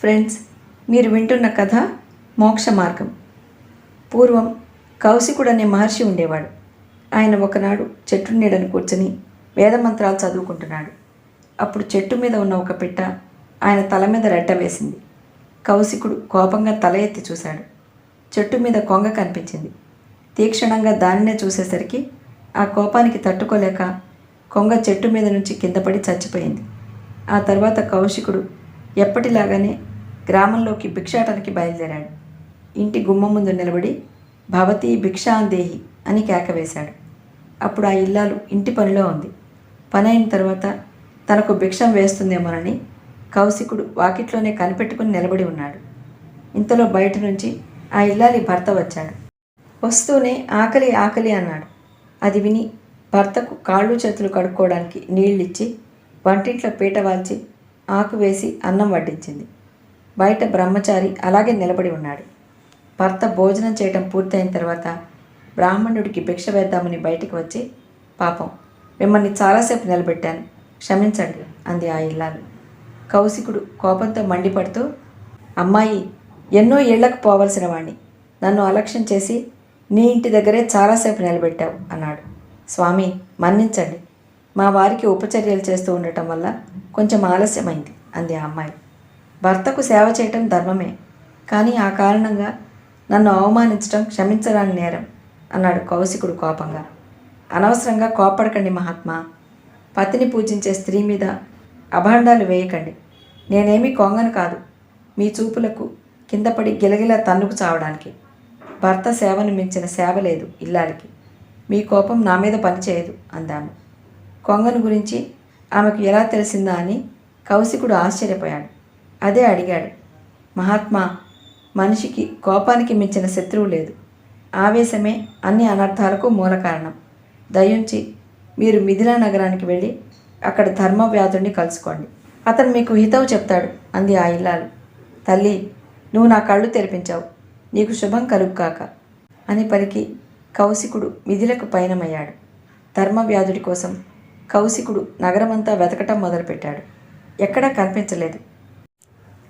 Friends మీరు వింటున్న కథ మోక్ష మార్గం. పూర్వం కౌశికుడు అనే మహర్షి ఉండేవాడు. ఆయన ఒకనాడు చెట్టు నీడను కూర్చొని వేదమంత్రాలు చదువుకుంటున్నాడు. అప్పుడు చెట్టు మీద ఉన్న ఒక పిట్ట ఆయన తల మీద రెట్ట వేసింది. కౌశికుడు కోపంగా తల ఎత్తి చూశాడు. చెట్టు మీద కొంగ కనిపించింది. తీక్షణంగా దానినే చూసేసరికి ఆ కోపానికి తట్టుకోలేక కొంగ చెట్టు మీద నుంచి కిందపడి చచ్చిపోయింది. ఆ తర్వాత కౌశికుడు ఎప్పటిలాగానే గ్రామంలోకి భిక్షాటనకి బయలుదేరాడు. ఇంటి గుమ్మం ముందు నిలబడి భవతి భిక్షాందేహి అని కేక వేశాడు. అప్పుడు ఆ ఇల్లాలు ఇంటి పనిలో ఉంది. పని అయిన తర్వాత తనకు భిక్షం వేస్తుందేమోనని కౌశికుడు వాకిట్లోనే కనిపెట్టుకుని నిలబడి ఉన్నాడు. ఇంతలో బయట నుంచి ఆ ఇల్లాలి భర్త వచ్చాడు. వస్తూనే ఆకలి ఆకలి అన్నాడు. అది విని భర్తకు కాళ్ళు చేతులు కడుక్కోవడానికి నీళ్ళిచ్చి వంటింట్లో పీట వాల్చి ఆకు వేసి అన్నం వడ్డించింది. బయట బ్రహ్మచారి అలాగే నిలబడి ఉన్నాడు. భర్త భోజనం చేయటం పూర్తయిన తర్వాత బ్రాహ్మణుడికి భిక్ష వేద్దామని బయటికి వచ్చి పాపం మిమ్మల్ని చాలాసేపు నిలబెట్టాను. క్షమించండి అంది ఆ ఇల్లాలు. కౌశికుడు కోపంతో మండిపడుతూ అమ్మాయి ఎన్నో ఏళ్ళకు పోవలసిన వాణ్ణి. నన్ను అలక్ష్యం చేసి నీ ఇంటి దగ్గరే చాలాసేపు నిలబెట్టావు అన్నాడు. స్వామి మన్నించండి. మా వారికి ఉపచర్యలు చేస్తూ ఉండటం వల్ల కొంచెం ఆలస్యమైంది అంది ఆ అమ్మాయి. భర్తకు సేవ చేయటం ధర్మమే. కానీ ఆ కారణంగా నన్ను అవమానించడం క్షమించరాని నేరం అన్నాడు కౌశికుడు కోపంగా. అనవసరంగా కోపడకండి మహాత్మా. పతిని పూజించే స్త్రీ మీద అభాండాలు వేయకండి. నేనేమీ కొంగను కాదు. మీ చూపులకు కింద పడి గిలగిలా తన్నుకు చావడానికి. భర్త సేవను మించిన సేవ లేదు ఇల్లాలికి. మీ కోపం నా మీద పనిచేయదు అందాము. కొంగను గురించి ఆమెకు ఎలా తెలిసిందా అని కౌశికుడు ఆశ్చర్యపోయాడు. అదే అడిగాడు. మహాత్మా మనిషికి కోపానికి మించిన శత్రువు లేదు. ఆవేశమే అన్ని అనర్థాలకు మూల కారణం. దయుంచి మీరు మిథిలా నగరానికి వెళ్ళి అక్కడ ధర్మవ్యాధుడిని కలుసుకోండి. అతను మీకు హితవు చెప్తాడు అంది ఆ ఇల్లాలు. తల్లి నువ్వు నా కళ్ళు తెరిపించావు. నీకు శుభం కలుగుకాక అని పలికి కౌశికుడు మిథిలకు పయనమయ్యాడు. ధర్మవ్యాధుడి కోసం కౌశికుడు నగరమంతా వెతకటం మొదలుపెట్టాడు. ఎక్కడా కనిపించలేదు.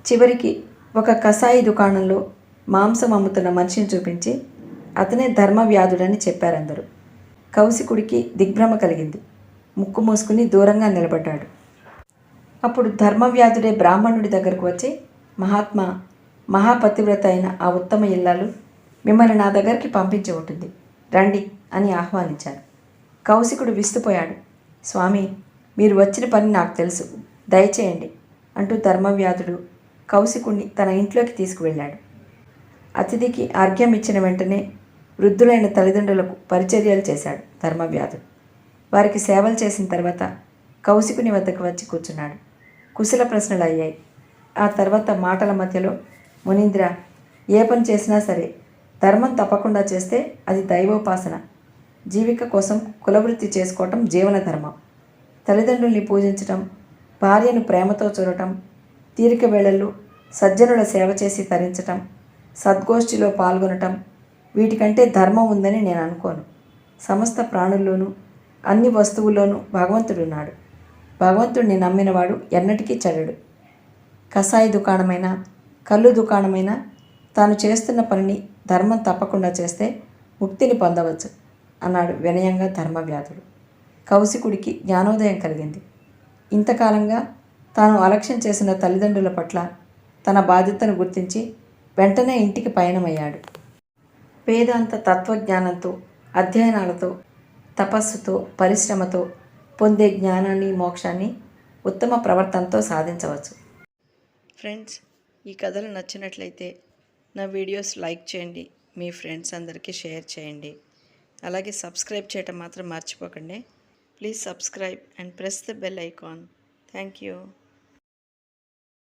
చివరికి ఒక కషాయి దుకాణంలో మాంసం అమ్ముతున్న మనిషిని చూపించి అతనే ధర్మవ్యాధుడని చెప్పారందరూ. కౌశికుడికి దిగ్భ్రమ కలిగింది. ముక్కు మూసుకుని దూరంగా నిలబడ్డాడు. అప్పుడు ధర్మవ్యాధుడే బ్రాహ్మణుడి దగ్గరకు వచ్చి మహాత్మా మహాపతివ్రత అయిన ఆ ఉత్తమ ఇల్లాలు మిమ్మల్ని నా దగ్గరికి పంపించి ఉంటుంది. రండి అని ఆహ్వానించారు. కౌశికుడు విస్తుపోయాడు. స్వామి మీరు వచ్చిన పని నాకు తెలుసు. దయచేయండి అంటూ ధర్మవ్యాధుడు కౌశికుణ్ణి తన ఇంట్లోకి తీసుకువెళ్ళాడు. అతిథికి అర్ఘ్యం ఇచ్చిన వెంటనే వృద్ధులైన తల్లిదండ్రులకు పరిచర్యలు చేశాడు ధర్మవ్యాధుడు. వారికి సేవలు చేసిన తర్వాత కౌశికుని వద్దకు వచ్చి కూర్చున్నాడు. కుశల ప్రశ్నలు అయ్యాయి. ఆ తర్వాత మాటల మధ్యలో మునీంద్ర ఏ పని చేసినా సరే ధర్మం తప్పకుండా చేస్తే అది దైవోపాసన. జీవిక కోసం కులవృత్తి చేసుకోవటం జీవన ధర్మం. తల్లిదండ్రుల్ని పూజించటం భార్యను ప్రేమతో చూడటం తీరిక వేళల్లో సజ్జనుల సేవ చేసి తరించటం సద్గోష్ఠిలో పాల్గొనటం వీటికంటే ధర్మం ఉందని నేను అనుకోను. సమస్త ప్రాణుల్లోనూ అన్ని వస్తువుల్లోనూ భగవంతుడున్నాడు. భగవంతుడిని నమ్మినవాడు ఎన్నటికీ చెడడు. కషాయి దుకాణమైనా కళ్ళు దుకాణమైనా తాను చేస్తున్న పనిని ధర్మం తప్పకుండా చేస్తే ముక్తిని పొందవచ్చు అన్నాడు వినయంగా ధర్మవ్యాధుడు. కౌశికుడికి జ్ఞానోదయం కలిగింది. ఇంతకాలంగా తాను అలక్ష్యం చేసిన తల్లిదండ్రుల పట్ల తన బాధ్యతను గుర్తించి వెంటనే ఇంటికి పయనమయ్యాడు. వేదాంత తత్వజ్ఞానంతో అధ్యయనాలతో తపస్సుతో పరిశ్రమతో పొందే జ్ఞానాన్ని మోక్షాన్ని ఉత్తమ ప్రవర్తనతో సాధించవచ్చు. ఫ్రెండ్స్ ఈ కథలు నచ్చినట్లయితే నా వీడియోస్ లైక్ చేయండి మీ ఫ్రెండ్స్ అందరికీ షేర్ చేయండి. అలాగే సబ్స్క్రైబ్ చేయటం మాత్రం మర్చిపోకండి. Please subscribe and press the bell icon. Thank you.